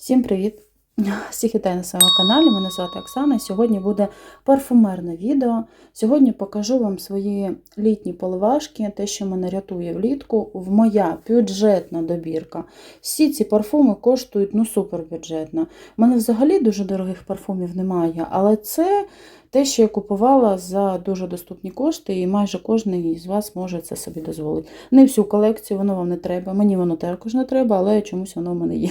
Всім привіт! Всіх вітаю на своєму каналі. Мене звати Оксана. Сьогодні буде парфумерне відео. Сьогодні покажу вам свої літні поливашки, те, що мене рятує влітку. В моя бюджетна добірка. Всі ці парфуми коштують ну супер бюджетно. У мене взагалі дуже дорогих парфумів немає, але це те, що я купувала за дуже доступні кошти, і майже кожен із вас може це собі дозволити. Не всю колекцію, воно вам не треба. Мені воно також не треба, але чомусь воно в мене є.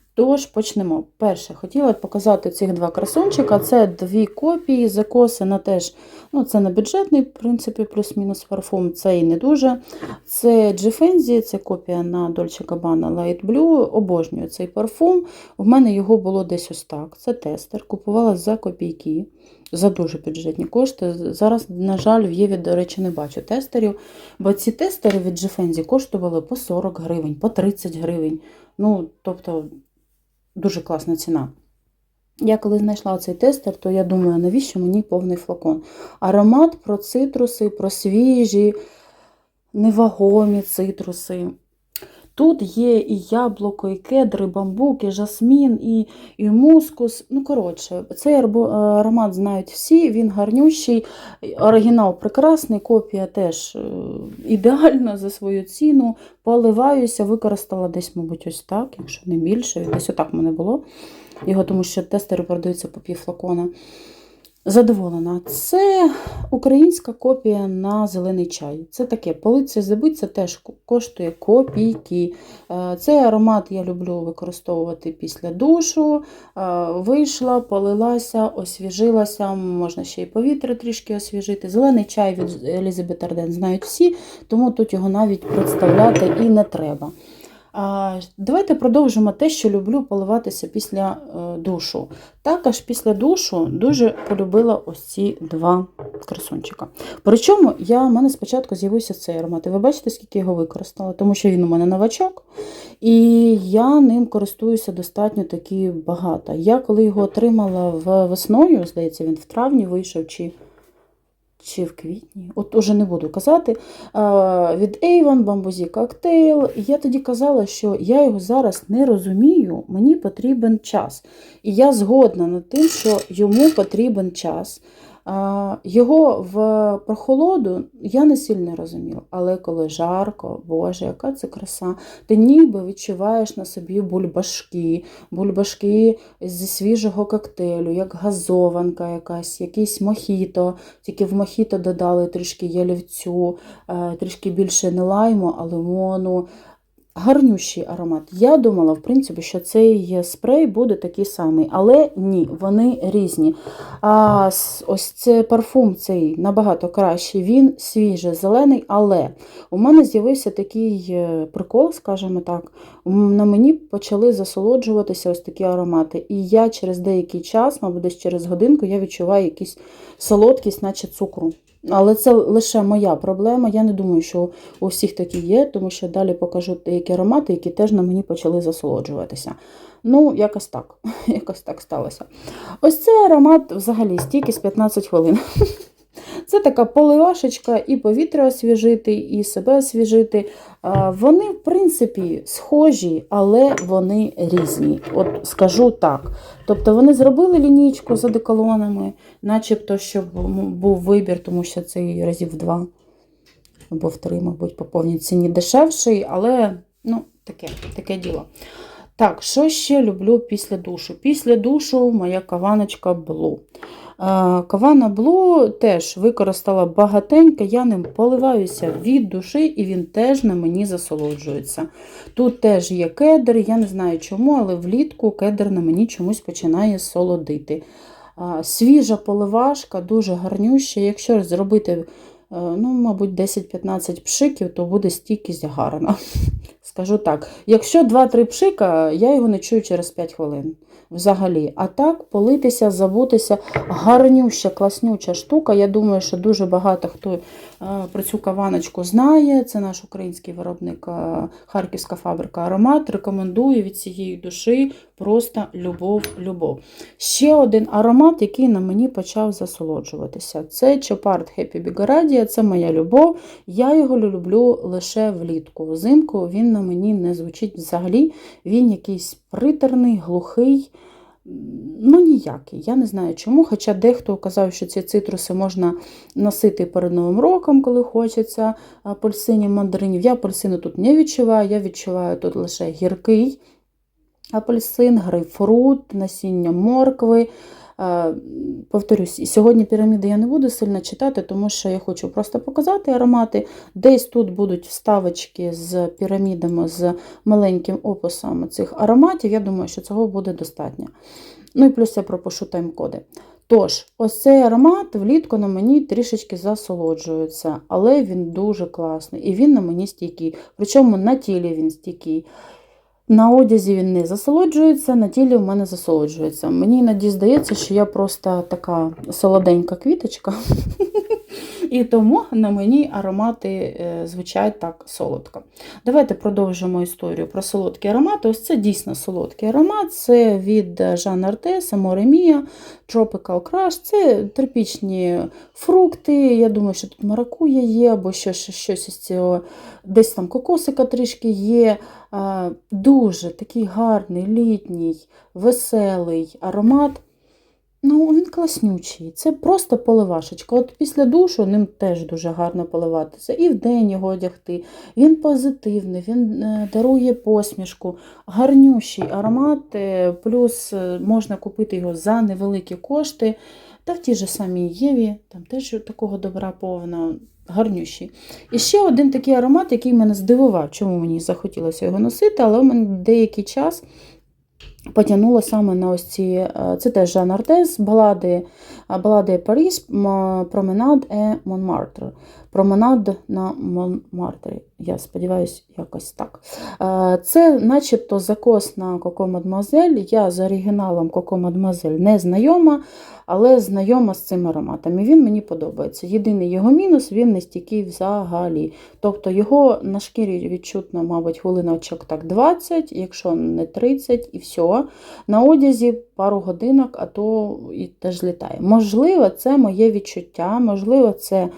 Тож почнемо. Перше, хотіла б показати цих два красунчика. Це дві копії закоси на теж, ну це на бюджетний, в принципі, плюс-мінус парфум, це і не дуже. Це Джефензі, це копія на Dolce Gabbana Light Blue. Обожнюю цей парфум. В мене його було десь ось так. Це тестер. Купувала за копійки, за дуже бюджетні кошти. Зараз, на жаль, в Єві, до речі, не бачу тестерів, бо ці тестери від Джефензі коштували по 40 гривень, по 30 гривень. Ну, тобто, дуже класна ціна. Я коли знайшла цей тестер, то я думаю, навіщо мені повний флакон? Аромат про цитруси, про свіжі, невагомі цитруси. Тут є і яблуко, і кедр, і бамбук, і жасмін, і, і мускус. Ну, коротше, цей аромат знають всі, він гарнющий, оригінал прекрасний, копія теж е, ідеальна за свою ціну. Поливаюся, використала десь, мабуть, ось так, якщо не більше. Десь отак в мене було. Його, тому що тестери продаються по пів флакона. Задоволена. Це українська копія на зелений чай. Це таке, полиця забить, це теж коштує копійки. Цей аромат я люблю використовувати після душу. Вийшла, полилася, освіжилася, можна ще й повітря трішки освіжити. Зелений чай від Елізабет Арден знають всі, тому тут його навіть представляти і не треба. Давайте продовжимо те, що люблю поливатися після душу. Також після душу дуже полюбила ось ці два красунчика. Причому я, в мене спочатку з'явився цей аромат. І ви бачите, скільки його використала, тому що він у мене новачок, і я ним користуюся достатньо таки багато. Я коли його отримала в весною, здається, він в травні вийшов. чи чи в квітні, от уже не буду казати, від Avon бамбузі коктейл. Я тоді казала, що я його зараз не розумію, мені потрібен час. І я згодна над тим, що йому потрібен час. Його в прохолоду я не сильно розуміла, але коли жарко, Боже, яка це краса, ти ніби відчуваєш на собі бульбашки, бульбашки зі свіжого коктейлю, як газованка якась, якийсь мохіто, тільки в мохіто додали трішки ялівцю, трішки більше не лайму, а лимону. Гарнющий аромат. Я думала, в принципі, що цей спрей буде такий самий, але ні, вони різні. А Ось цей парфум цей набагато кращий, він свіжий, зелений, але у мене з'явився такий е, прикол, скажімо так. На мені почали засолоджуватися ось такі аромати. І я через деякий час, мабуть, десь через годинку, я відчуваю якісь солодкість, наче цукру. Але це лише моя проблема. Я не думаю, що у всіх такі є, тому що далі покажу деякі аромати, які теж на мені почали засолоджуватися. Ну, якось так. Якось так сталося. Ось цей аромат взагалі стільки з 15 хвилин. Це така поливашечка, і повітря освіжити, і себе освіжити. Вони, в принципі, схожі, але вони різні. От скажу так. Тобто вони зробили лінійку за деколонами, начебто, щоб був вибір, тому що це разів два або в три, мабуть, по повній ціні дешевший, але ну, таке, таке діло. Так, що ще люблю після душу? Після душу моя каваночка Blue. Кавана Блу теж використала багатенько, я ним поливаюся від душі, і він теж на мені засолоджується. Тут теж є кедр, я не знаю чому, але влітку кедр на мені чомусь починає солодити. Свіжа поливашка, дуже гарнюща. Якщо зробити, е, ну, мабуть, 10-15 пшиків, то буде стійкість гарна. Скажу так, якщо 2-3 пшика, я його не чую через 5 хвилин взагалі. А так, политися, забутися, гарнюща, класнюча штука. Я думаю, що дуже багато хто про цю каваночку знає. Це наш український виробник Харківська фабрика Аромат. Рекомендую від цієї душі просто любов-любов. Ще один аромат, який на мені почав засолоджуватися. Це Чопард Happy Bigoradia, це моя любов. Я його люблю лише влітку. Взимку він на мені не звучить взагалі. Він якийсь притерний, глухий. Ну, ніякий. Я не знаю чому. Хоча дехто казав, що ці цитруси можна носити перед Новим роком, коли хочеться апельсинів, мандаринів. Я апельсину тут не відчуваю, я відчуваю тут лише гіркий апельсин, грейпфрут, насіння моркви. Е, Повторюсь, сьогодні піраміди я не буду сильно читати, тому що я хочу просто показати аромати. Десь тут будуть вставочки з пірамідами, з маленьким описом цих ароматів. Я думаю, що цього буде достатньо. Ну і плюс я пропишу тайм-коди. Тож, ось цей аромат влітку на мені трішечки засолоджується, але він дуже класний і він на мені стійкий. Причому на тілі він стійкий. На одязі він не засолоджується, на тілі в мене засолоджується. Мені іноді здається, що я просто така солоденька квіточка. І тому на мені аромати е, звучать так солодко. Давайте продовжимо історію про солодкі аромати. Ось це дійсно солодкий аромат. Це від Жан Артес, Amore Mia, Tropical Crush. Це тропічні фрукти. Я думаю, що тут маракуя є, або щось, щось із цього, десь там кокосика трішки є. Дуже такий гарний, літній, веселий аромат. Ну, він класнючий. Це просто поливашечка. От після душу ним теж дуже гарно поливатися. І вдень його одягти. Він позитивний, він е, дарує посмішку, гарнющий аромат, е, плюс е, можна купити його за невеликі кошти. Та в тій же самій Єві, там теж такого добра повно, гарнющий. І ще один такий аромат, який мене здивував, чому мені захотілося його носити, але в мене деякий час потягнуло саме на ось ці, е, це теж Жан Артес, балади, е, балади Паріс, променад е Монмартр. Променад на Монмартрі. Я сподіваюся, якось так. Е, Це начебто закос на Коко Мадмазель. Я з оригіналом Коко Мадмазель не знайома, але знайома з цим ароматом. І він мені подобається. Єдиний його мінус він не стійкий взагалі. Тобто його на шкірі відчутно, мабуть, хвилиночок так 20, якщо не 30, і все. На одязі пару годинок, а то і теж літає. Можливо, це моє відчуття, можливо, це.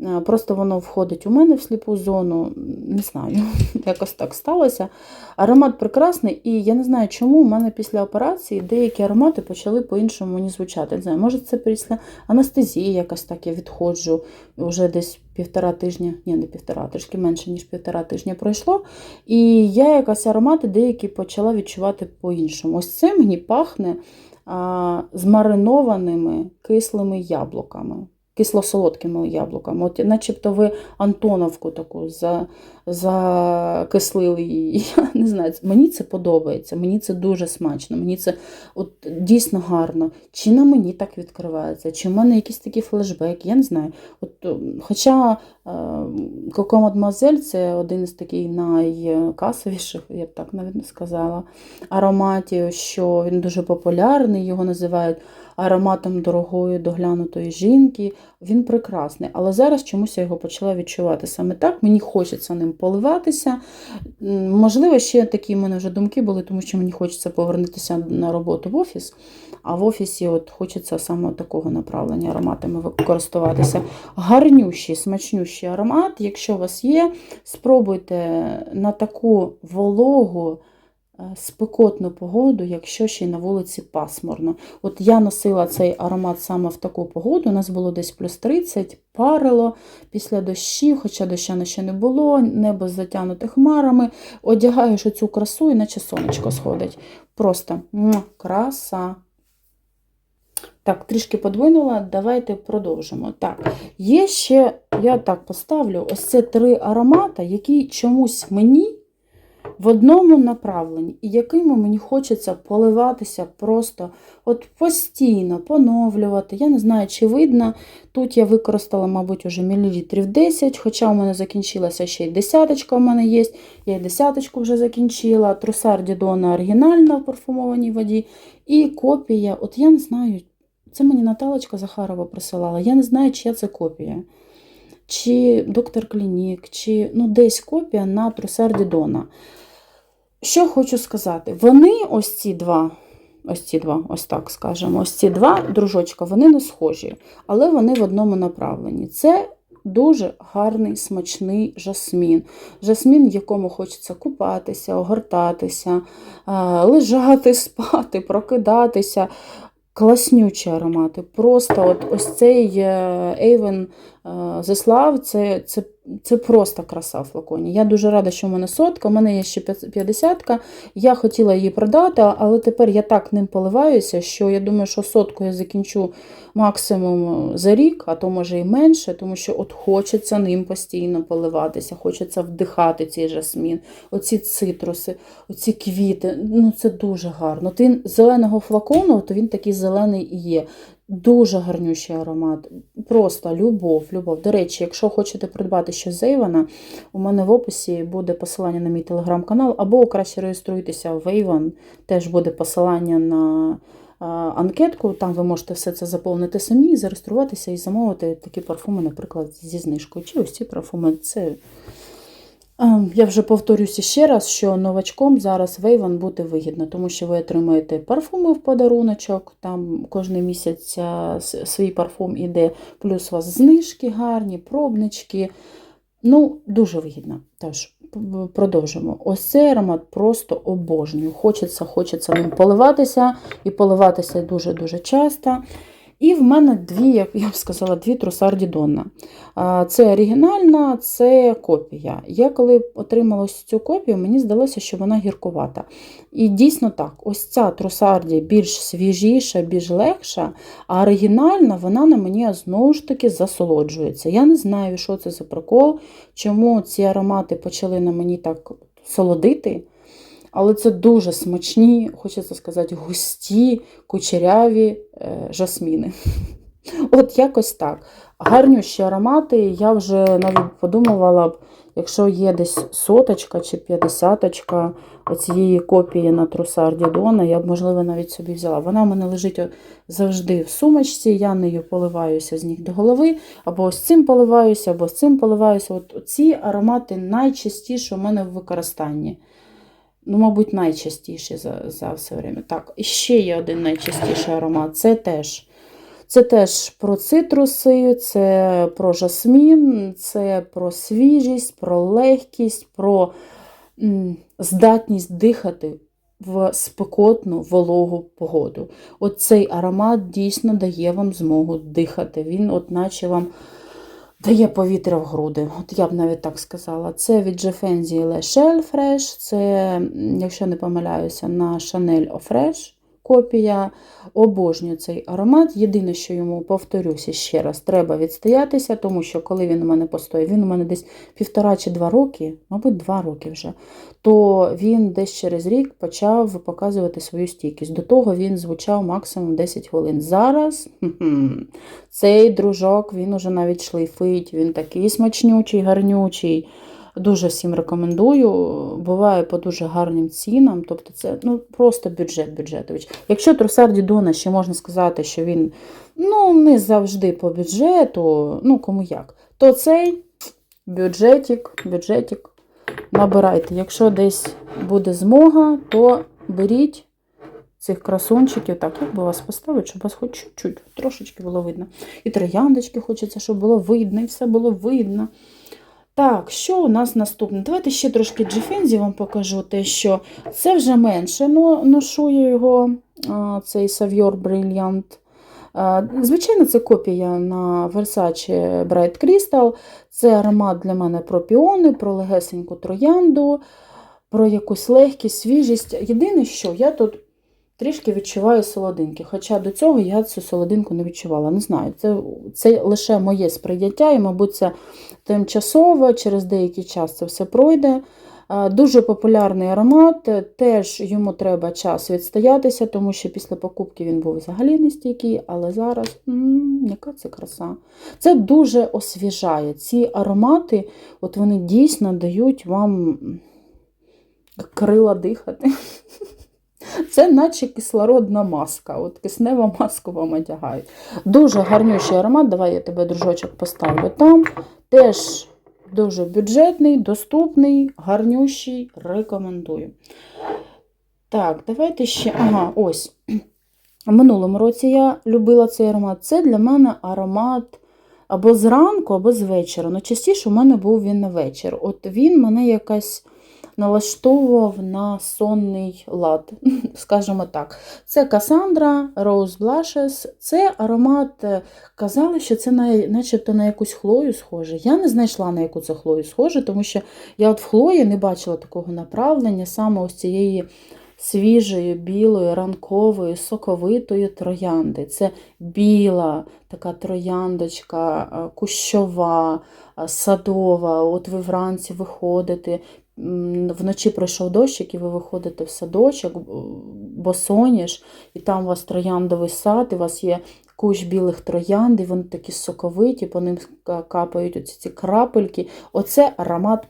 Е, просто воно входить у мене в сліпу зону, не знаю, якось так сталося. Аромат прекрасний, і я не знаю, чому у мене після операції деякі аромати почали по-іншому мені звучати. Не знаю, Може, це після анестезії якось так я відходжу вже десь півтора тижня, ні, не півтора, трішки менше, ніж півтора тижня пройшло. І я якось аромати деякі почала відчувати по-іншому. Ось це мені пахне а, змаринованими кислими яблуками кисло-солодкими яблуками. От, Начебто ви Антоновку таку за, закислили її. Я не знаю, Мені це подобається, мені це дуже смачно, мені це от, дійсно гарно. Чи на мені так відкривається, чи в мене якісь такі флешбеки, я не знаю. От, Хоча Коко Мадмазель це один із таких найкасовіших, я б так навіть сказала, ароматів, що він дуже популярний, його називають ароматом дорогої доглянутої жінки. Він прекрасний. Але зараз чомусь я його почала відчувати саме так. Мені хочеться ним поливатися. Можливо, ще такі в мене вже думки були, тому що мені хочеться повернутися на роботу в офіс. А в офісі от хочеться саме такого направлення ароматами використовуватися. Гарнющий, смачнющий аромат. Якщо у вас є, спробуйте на таку вологу. Е, спекотну погоду, якщо ще й на вулиці пасмурно. От я носила цей аромат саме в таку погоду, у нас було десь плюс 30, парило після дощів, хоча доща ще не було, небо затягнуте хмарами. Одягаєш оцю красу, і наче сонечко сходить. Просто краса. Так, трішки подвинула, давайте продовжимо. Так, є ще, я так поставлю, ось це три аромати, які чомусь мені в одному направленні, і якими мені хочеться поливатися просто от постійно, поновлювати. Я не знаю, чи видно. Тут я використала, мабуть, уже мілілітрів 10, хоча у мене закінчилася ще й десяточка у мене є. Я й десяточку вже закінчила. Трусар Дідона оригінальна в парфумованій воді. І копія, от я не знаю, це мені Наталочка Захарова присилала. Я не знаю, чия це копія. Чи доктор Клінік, чи ну, десь копія на трусар Дідона. Що хочу сказати, вони ось ці два, ось ці два, ось так скажемо, ось ці два дружочка, вони не схожі, але вони в одному направленні. Це дуже гарний смачний жасмін. Жасмін, в якому хочеться купатися, огортатися, е, лежати, спати, прокидатися. Класнючі аромати. Просто от ось цей Avon Зеслав, це, це, це просто краса в флаконі. Я дуже рада, що в мене сотка, у мене є ще 50-ка. Я хотіла її продати, але тепер я так ним поливаюся, що я думаю, що сотку я закінчу максимум за рік, а то може і менше, тому що от хочеться ним постійно поливатися, хочеться вдихати цей жасмін, оці цитруси, оці квіти. Ну це дуже гарно. Він зеленого флакону, то він такий зелений і є. Дуже гарнющий аромат. Просто любов, любов. До речі, якщо хочете придбати щось з Avon, у мене в описі буде посилання на мій телеграм-канал, або краще реєструйтеся в Avon, теж буде посилання на анкетку, там ви можете все це заповнити самі, зареєструватися і замовити такі парфуми, наприклад, зі знижкою. Чи ось ці парфуми. Це я вже повторюся ще раз, що новачком зараз Вейван буде вигідно, тому що ви отримаєте парфуми в подаруночок, там кожен місяць свій парфум іде, плюс у вас знижки гарні, пробнички. Ну, дуже вигідно. Тож, продовжимо. Ось цей аромат просто обожнюю. Хочеться, хочеться ним поливатися, і поливатися дуже-дуже часто. І в мене дві, як я б сказала, дві трусарді Донна. Це оригінальна, це копія. Я коли отримала цю копію, мені здалося, що вона гіркувата. І дійсно так, ось ця трусарді більш свіжіша, більш легша, а оригінальна, вона на мені знову ж таки засолоджується. Я не знаю, що це за прикол, чому ці аромати почали на мені так солодити. Але це дуже смачні, хочеться сказати, густі, кучеряві е, жасміни. От якось так. Гарнющі аромати. Я вже навіть подумувала б, якщо є десь соточка чи п'ятдесяточка оцієї копії на трусарді Дона, я б, можливо, навіть собі взяла. Вона в мене лежить завжди в сумочці, я нею поливаюся з ніг до голови, або з цим поливаюся, або з цим поливаюся. От Ці аромати найчастіше у мене в використанні. Ну, мабуть, найчастіший за за все время. Так, ще є один найчастіший аромат. Це теж це теж про цитруси, це про жасмін, це про свіжість, про легкість, про м, здатність дихати в спекотну вологу погоду. От цей аромат дійсно дає вам змогу дихати. Він, от наче вам дає повітря в груди. От я б навіть так сказала. Це від Джефензі Le Shell Fresh, це, якщо не помиляюся, на Chanel Fresh копія. Обожнюю цей аромат. Єдине, що йому повторюся ще раз, треба відстоятися, тому що коли він у мене постоїть, він у мене десь півтора чи два роки, мабуть, два роки вже, то він десь через рік почав показувати свою стійкість. До того він звучав максимум 10 хвилин. Зараз цей дружок він уже навіть шлейфить, він такий смачнючий, гарнючий. Дуже всім рекомендую. Буває по дуже гарним цінам. Тобто це ну, просто бюджет бюджетович. Якщо Трусар Дідона ще можна сказати, що він ну, не завжди по бюджету, ну кому як, то цей бюджетик, бюджетик набирайте. Якщо десь буде змога, то беріть. Цих красунчиків, так, як би вас поставити, щоб вас хоч чуть-чуть трошечки було видно. І трояндочки хочеться, щоб було видно, і все було видно. Так, що у нас наступне? Давайте ще трошки джефензі вам покажу те, що це вже менше. Ну, ношу я його, цей Savior Brilliant. Звичайно, це копія на Versace Bright Crystal. Це аромат для мене про піони, про легесеньку троянду, про якусь легкість, свіжість. Єдине, що я тут трішки відчуваю солодинки. Хоча до цього я цю солодинку не відчувала. Не знаю, це це лише моє сприйняття, і, мабуть, це тимчасово, через деякий час це все пройде. Дуже популярний аромат, теж йому треба час відстоятися, тому що після покупки він був взагалі не стійкий, але зараз м -м, яка це краса. Це дуже освіжає. Ці аромати от вони дійсно дають вам крила дихати. Це наче кислородна маска. От киснева маску вам одягають. Дуже гарнющий аромат. Давай я тебе, дружочок, поставлю там. Теж дуже бюджетний, доступний, гарнющий, рекомендую. Так, давайте ще. Ага, ось. В минулому році я любила цей аромат. Це для мене аромат або зранку, або з вечора. Ну, частіше у мене був він на вечір. От він мене якась налаштовував на сонний лад, скажімо так. Це Cassandra Rose Blushes. Це аромат, е, казали, що це на, начебто на якусь хлою схоже. Я не знайшла на яку це хлою схоже, тому що я от в хлої не бачила такого направлення, саме ось цієї свіжої, білої, ранкової, соковитої троянди. Це біла така трояндочка, е, кущова, е, садова. От ви вранці виходите. Вночі пройшов дощик, і ви виходите в садочок, босоніж, і там у вас трояндовий сад, і у вас є кущ білих троянд, і вони такі соковиті, по ним капають оці ці крапельки. Оце аромат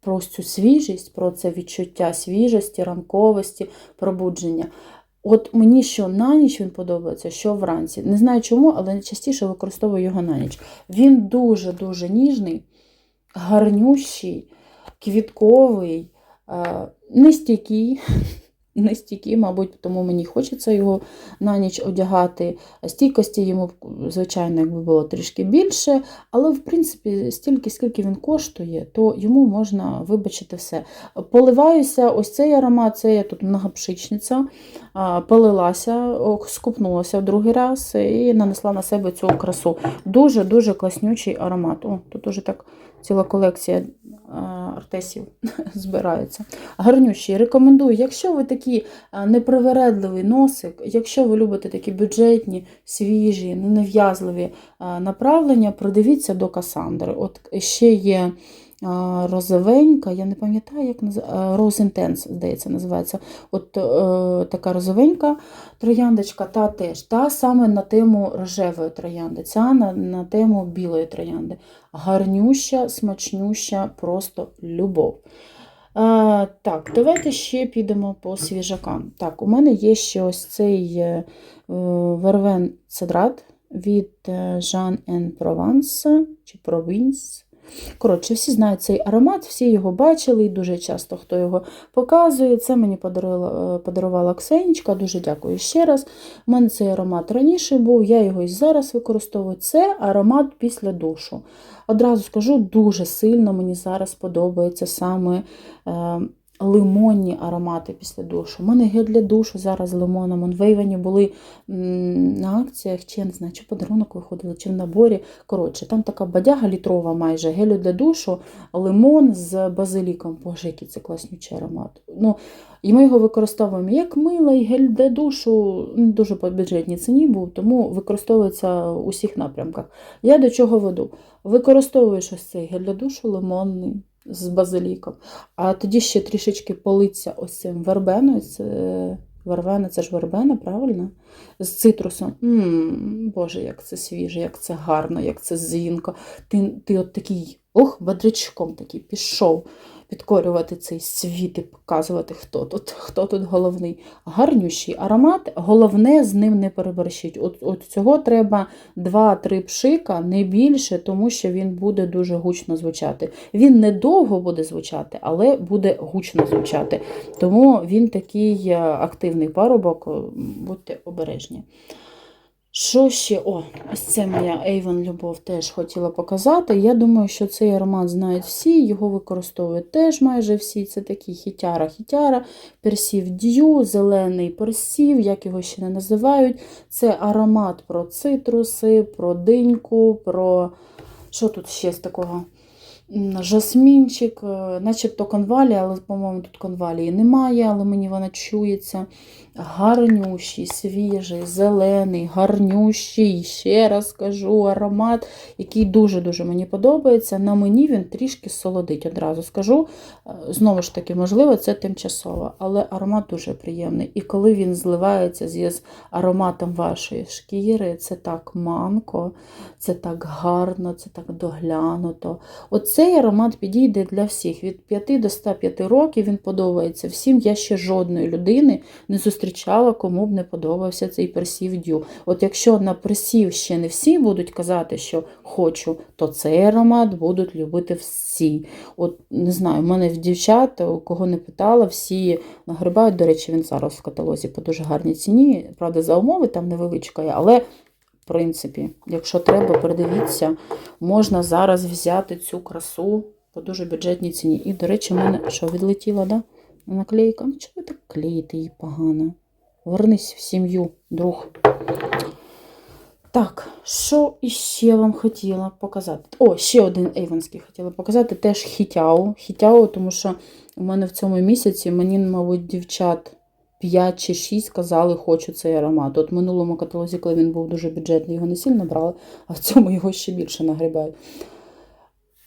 про цю свіжість, про це відчуття свіжості, ранковості, пробудження. От мені що на ніч він подобається, що вранці. Не знаю чому, але частіше використовую його на ніч. Він дуже-дуже ніжний, гарнющий, квітковий, е, нестійкий. Нестійкий, мабуть, тому мені хочеться його на ніч одягати. Стійкості йому, звичайно, якби було трішки більше, але, в принципі, стільки, скільки він коштує, то йому можна вибачити все. Поливаюся, ось цей аромат, це я тут многопшичниця, полилася, скупнулася в другий раз і нанесла на себе цю красу. Дуже-дуже класнючий аромат. О, тут уже так ціла колекція артесів збирається. Гарнющий. Рекомендую, якщо ви такий непривередливий носик, якщо ви любите такі бюджетні, свіжі, ненав'язливі направлення, придивіться до Касандри. От ще є розовенька, я не пам'ятаю, як називається, Rose Intense, здається, називається. От е, така розовенька трояндочка, та теж, та саме на тему рожевої троянди, ця на, на тему білої троянди. Гарнюща, смачнюща, просто любов. А, так, давайте ще підемо по свіжакам. Так, у мене є ще ось цей е, Вервен Цедрат від е, Jean en Provence чи Provence. Коротше, всі знають цей аромат, всі його бачили, і дуже часто хто його показує. Це мені подарувала, подарувала Ксенічка, дуже дякую ще раз. У мене цей аромат раніше був, я його і зараз використовую. Це аромат після душу. Одразу скажу, дуже сильно мені зараз подобається саме е, лимонні аромати після душу. У мене гель для душу зараз з лимоном. Он в Ейвені були на акціях, чи я не знаю, чи подарунок виходили, чи в наборі. Коротше, там така бадяга літрова майже гелю для душу, лимон з базиліком. Боже, який це класнючий аромат. Ну, і ми його використовуємо як мило, і гель для душу дуже по бюджетній ціні був, тому використовується у всіх напрямках. Я до чого веду? Використовуєш ось цей гель для душу лимонний з базиліком, а тоді ще трішечки политься ось цим вербеною. Це, вербена, це ж вербена, правильно? З цитрусом. М-м, Боже, як це свіже, як це гарно, як це зінко. Ти, ти от такий, ох, бадрячком такий пішов підкорювати цей світ і показувати, хто тут, хто тут головний. Гарнющий аромат, головне з ним не переборщить. От, от цього треба 2-3 пшика, не більше, тому що він буде дуже гучно звучати. Він недовго буде звучати, але буде гучно звучати. Тому він такий е, активний парубок, будьте обережні. Що ще? О, ось це моя Avon Любов теж хотіла показати. Я думаю, що цей аромат знають всі, його використовують теж майже всі. Це такий хітяра-хітяра, персів д'ю, зелений персів, як його ще не називають. Це аромат про цитруси, про диньку, про. Що тут ще з такого? Жасмінчик, е, начебто конвалія, але, по-моєму, тут конвалії немає, але мені вона чується. Гарнющий, свіжий, зелений, гарнющий, ще раз кажу, аромат, який дуже-дуже мені подобається. На мені він трішки солодить, одразу скажу. Е, Знову ж таки, можливо, це тимчасово, але аромат дуже приємний. І коли він зливається з ароматом вашої шкіри, це так манко, це так гарно, це так доглянуто. Оцей аромат підійде для всіх. Від 5 до 105 років він подобається всім. Я ще жодної людини не зустрічала, кому б не подобався цей персів дю. От якщо на персів ще не всі будуть казати, що хочу, то цей аромат будуть любити всі. От не знаю, в мене в дівчат, у кого не питала, всі нагрибають. До речі, він зараз в каталозі по дуже гарній ціні. Правда, за умови там невеличка, але В принципі, якщо треба, передивіться, можна зараз взяти цю красу по дуже бюджетній ціні. І, до речі, в мене що відлетіла, да? Наклейка. Ну, чого ви так клеїте її погано? Вернись в сім'ю, друг. Так, що іще вам хотіла показати? О, ще один ейвонський хотіла показати. Теж хітяо. Хітяо, тому що у мене в цьому місяці мені, мабуть, дівчат 5 чи 6 казали, хочу цей аромат. От в минулому каталозі, коли він був дуже бюджетний, його не сильно брали, а в цьому його ще більше нагрібають.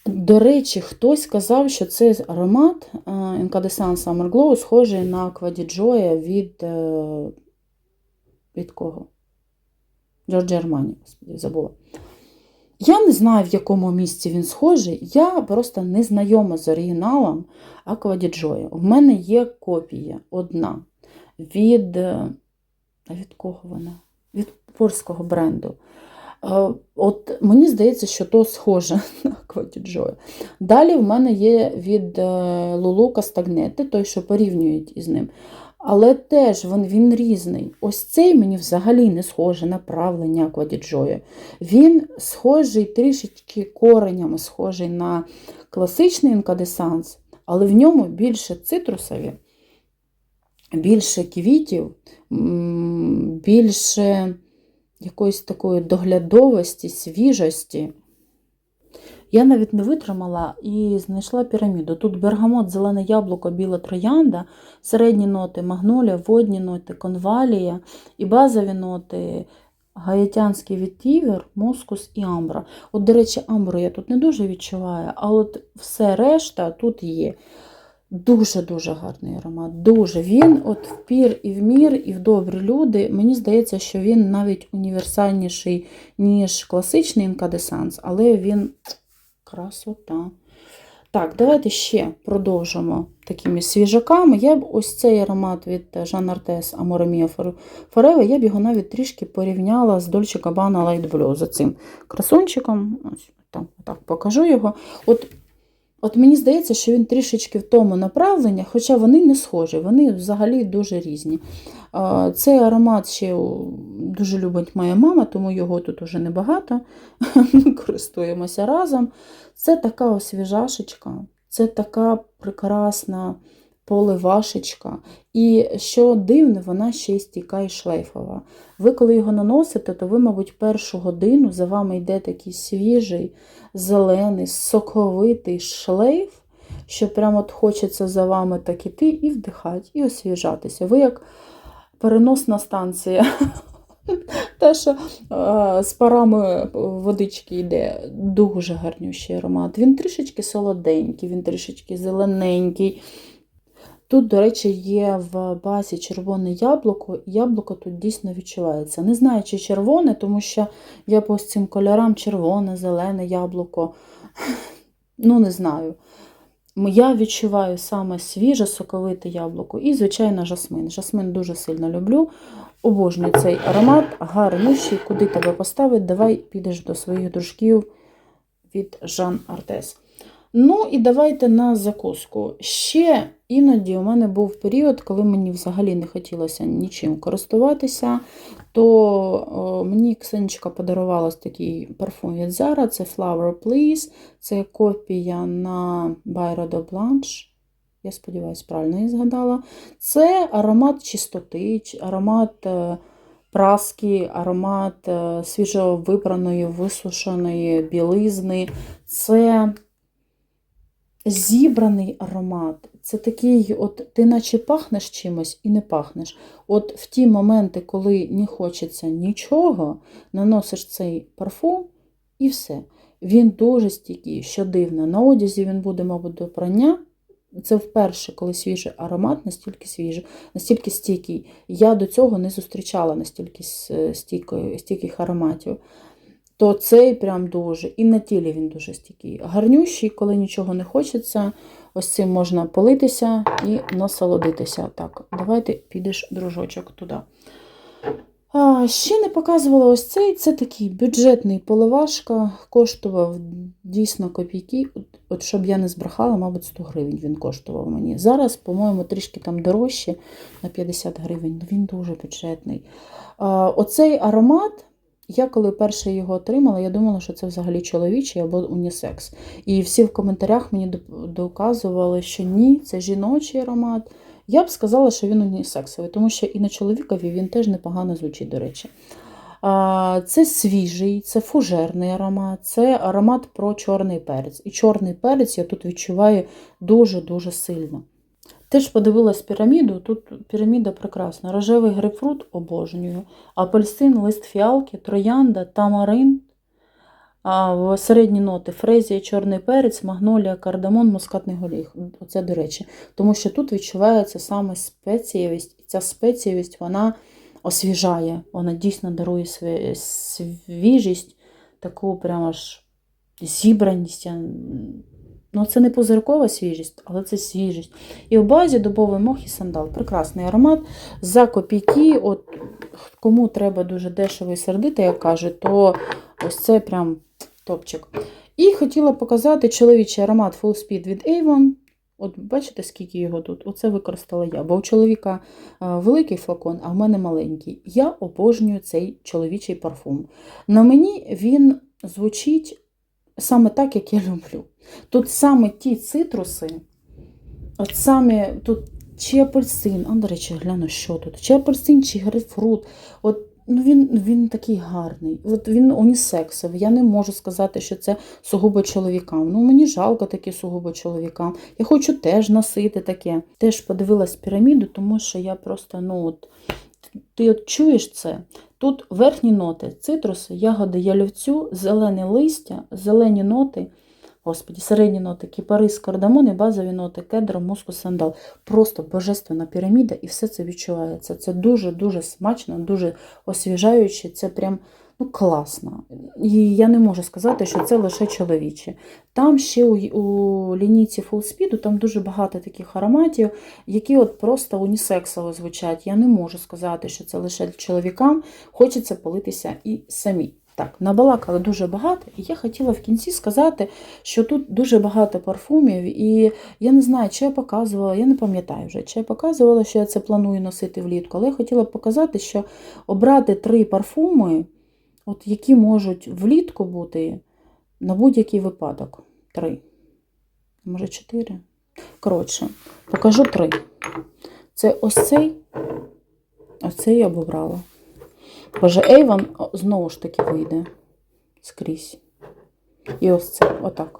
До речі, хтось сказав, що цей аромат е, Incandescent Summer Glow схожий на Quadijoya від. е, Від кого? Джорджі Армані, господи, забула. Я не знаю, в якому місці він схожий. Я просто не знайома з оригіналом Аквадіджоя. У мене є копія одна від. е, від кого вона? Від польського бренду. Е, От мені здається, що то схоже на Аквадіджоя. Далі в мене є від е, Лулу Кастагнети, той, що порівнюють із ним. Але теж він, він різний. Ось цей мені взагалі не схожий на правлення Аквадіджоя. Він схожий трішечки коренями, схожий на класичний інкадесанс, але в ньому більше цитрусові, більше квітів, більше якоїсь такої доглядовості, свіжості. Я навіть не витримала і знайшла піраміду. Тут бергамот, зелене яблуко, біла троянда, середні ноти магнолія, водні ноти, конвалія і базові ноти гаїтянський відтівер, мускус і амбра. От, до речі, амбру я тут не дуже відчуваю, а от все решта тут є. Дуже-дуже гарний аромат. Дуже. Він от в пір і в мір, і в добрі люди. Мені здається, що він навіть універсальніший, ніж класичний інкадесанс, але він красота. Так, давайте ще продовжимо такими свіжаками. Я б ось цей аромат від Artes Amore Mio Forever, я б його навіть трішки порівняла з Dolce Gabbana Light Blue, за цим красунчиком. Ось там, так покажу його. От От мені здається, що він трішечки в тому направленні, хоча вони не схожі, вони взагалі дуже різні. Цей аромат ще дуже любить моя мама, тому його тут уже небагато. Ми користуємося разом. Це така освіжашечка, це така прекрасна поливашечка. І що дивне, вона ще й стійка і шлейфова. Ви, коли його наносите, то ви, мабуть, першу годину за вами йде такий свіжий, зелений, соковитий шлейф, що прямо от хочеться за вами так іти і вдихати, і освіжатися. Ви як переносна станція. Те, що е, з парами водички йде дуже гарнющий аромат. Він трішечки солоденький, він трішечки зелененький. Тут, до речі, є в базі червоне яблуко, яблуко тут дійсно відчувається. Не знаю, чи червоне, тому що я по цим кольорам червоне, зелене яблуко. Ну, не знаю. Я відчуваю саме свіже, соковите яблуко і, звичайно, жасмин. Жасмин дуже сильно люблю. Обожнюю цей аромат, гарнющий, куди тебе поставить, давай підеш до своїх дружків від Жан Артес. Ну і давайте на закуску. Ще іноді у мене був період, коли мені взагалі не хотілося нічим користуватися, то мені Ксенечка подарувала такий парфум від Zara, це Flower Please, це копія на Bayro de Blanche. Я сподіваюся, правильно я згадала. Це аромат чистоти, аромат е, праски, аромат е, свіжовибраної, висушеної білизни. Це зібраний аромат. Це такий, от ти наче пахнеш чимось і не пахнеш. От в ті моменти, коли не хочеться нічого, наносиш цей парфум і все. Він дуже стійкий, що дивно. На одязі він буде, мабуть, до прання. Це вперше, коли свіжий аромат, настільки свіжий, настільки стійкий. Я до цього не зустрічала настільки стійкої, стійких ароматів. То цей прям дуже. І на тілі він дуже стійкий. Гарнющий, коли нічого не хочеться. Ось цим можна политися і насолодитися. Так, давайте підеш, дружочок, туди. А, Ще не показувала ось цей. Це такий бюджетний поливашка, коштував дійсно копійки. От, от щоб я не збрехала, мабуть, 100 гривень він коштував мені. Зараз, по-моєму, трішки там дорожче на 50 гривень, він дуже бюджетний. А, Оцей аромат Я коли перше його отримала, я думала, що це взагалі чоловічий або унісекс. І всі в коментарях мені доказували, що ні, це жіночий аромат. Я б сказала, що він унісексовий, тому що і на чоловікові він теж непогано звучить, до речі. Це свіжий, це фужерний аромат, це аромат про чорний перець. І чорний перець я тут відчуваю дуже-дуже сильно. Теж подивилась піраміду. Тут піраміда прекрасна. Рожевий грейпфрут обожнюю, апельсин, лист фіалки, троянда, тамарин, а в середні ноти фрезія, чорний перець, магнолія, кардамон, мускатний горіх. Оце до речі. Тому що тут відчувається саме спецієвість, і ця спецієвість вона освіжає, вона дійсно дарує сві- свіжість, таку прямо ж зібраність. Ну, це не позиркова свіжість, але це свіжість. І в базі дубовий мох і сандал. Прекрасний аромат. За копійки, от кому треба дуже дешево і сердити, як кажуть, то ось це прям топчик. І хотіла показати чоловічий аромат Full Speed від Avon. От бачите, скільки його тут? Оце використала я. Бо у чоловіка е, великий флакон, а в мене маленький. Я обожнюю цей чоловічий парфум. На мені він звучить саме так, як я люблю. Тут саме ті цитруси, от саме тут чи апельсин, а, до речі, гляну, що тут, чи апельсин, чи грейпфрут. От, ну, він, він такий гарний. От він унісексовий. Я не можу сказати, що це сугубо чоловікам. Ну, мені жалко такі сугубо чоловікам. Я хочу теж носити таке. Теж подивилась піраміду, тому що я просто, ну от, ти от чуєш це. Тут верхні ноти, цитруси, ягоди ялівцю, зелене листя, зелені ноти. Господі, середні ноти, кіпарис, кардамон і базові ноти, кедр, мускус, сандал. Просто божественна піраміда, і все це відчувається. Це дуже-дуже смачно, дуже освіжаюче, це прям ну, класно. І я не можу сказати, що це лише чоловіче. Там ще у, у лінійці Full там дуже багато таких ароматів, які от просто унісексово звучать. Я не можу сказати, що це лише чоловікам. Хочеться политися і самі. Так, набалакали дуже багато, і я хотіла в кінці сказати, що тут дуже багато парфумів, і я не знаю, чи я показувала, я не пам'ятаю вже, чи я показувала, що я це планую носити влітку, але я хотіла б показати, що обрати три парфуми, от які можуть влітку бути на будь-який випадок. Три. Може, чотири. Коротше, покажу три. Це ось цей, ось цей я обрала. Боже, Ейвон знову ж таки вийде скрізь. І ось це, отак.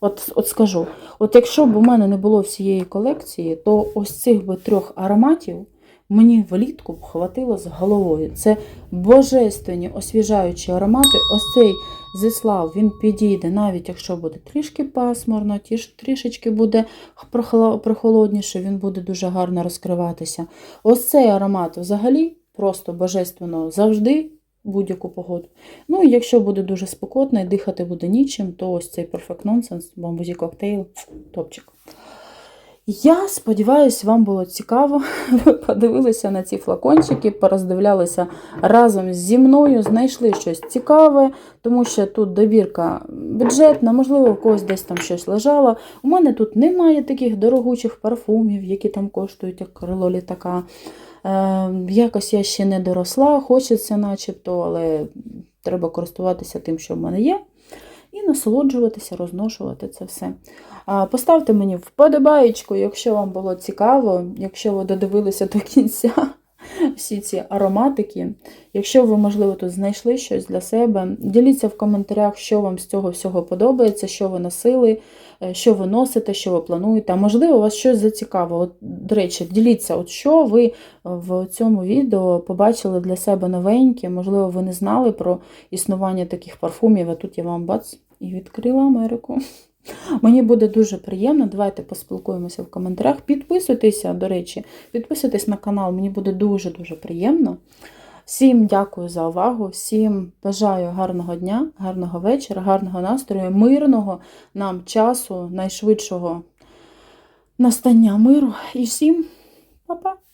От, от скажу, от якщо б у мене не було всієї колекції, то ось цих би трьох ароматів мені влітку б хватило з головою. Це божественні освіжаючі аромати. Ось цей зислав, він підійде, навіть якщо буде трішки пасмурно, трішечки буде прохоло- прохолодніше, він буде дуже гарно розкриватися. Ось цей аромат взагалі просто божественно завжди, будь-яку погоду. Ну і якщо буде дуже спекотно і дихати буде нічим, то ось цей Perfect Nonsense, бамбузі коктейл, топчик. Я сподіваюся, вам було цікаво. Ви подивилися на ці флакончики, пороздивлялися разом зі мною, знайшли щось цікаве, тому що тут добірка бюджетна, можливо, у когось десь там щось лежало. У мене тут немає таких дорогучих парфумів, які там коштують, як крило літака. Е, якось я ще не доросла, хочеться начебто, але треба користуватися тим, що в мене є. І насолоджуватися, розношувати це все. Поставте мені вподобаєчку, якщо вам було цікаво, якщо ви додивилися до кінця всі ці ароматики. Якщо ви, можливо, тут знайшли щось для себе, діліться в коментарях, що вам з цього всього подобається, що ви носили, е, що ви носите, що ви плануєте. А можливо, вас щось зацікавило. От, До речі, діліться, от що ви в цьому відео побачили для себе новеньке. Можливо, ви не знали про існування таких парфумів, а тут я вам бац і відкрила Америку. Мені буде дуже приємно. Давайте поспілкуємося в коментарях. Підписуйтеся, до речі, підписуйтесь на канал, мені буде дуже-дуже приємно. Всім дякую за увагу, всім бажаю гарного дня, гарного вечора, гарного настрою, мирного нам часу, найшвидшого настання миру. І всім па-па!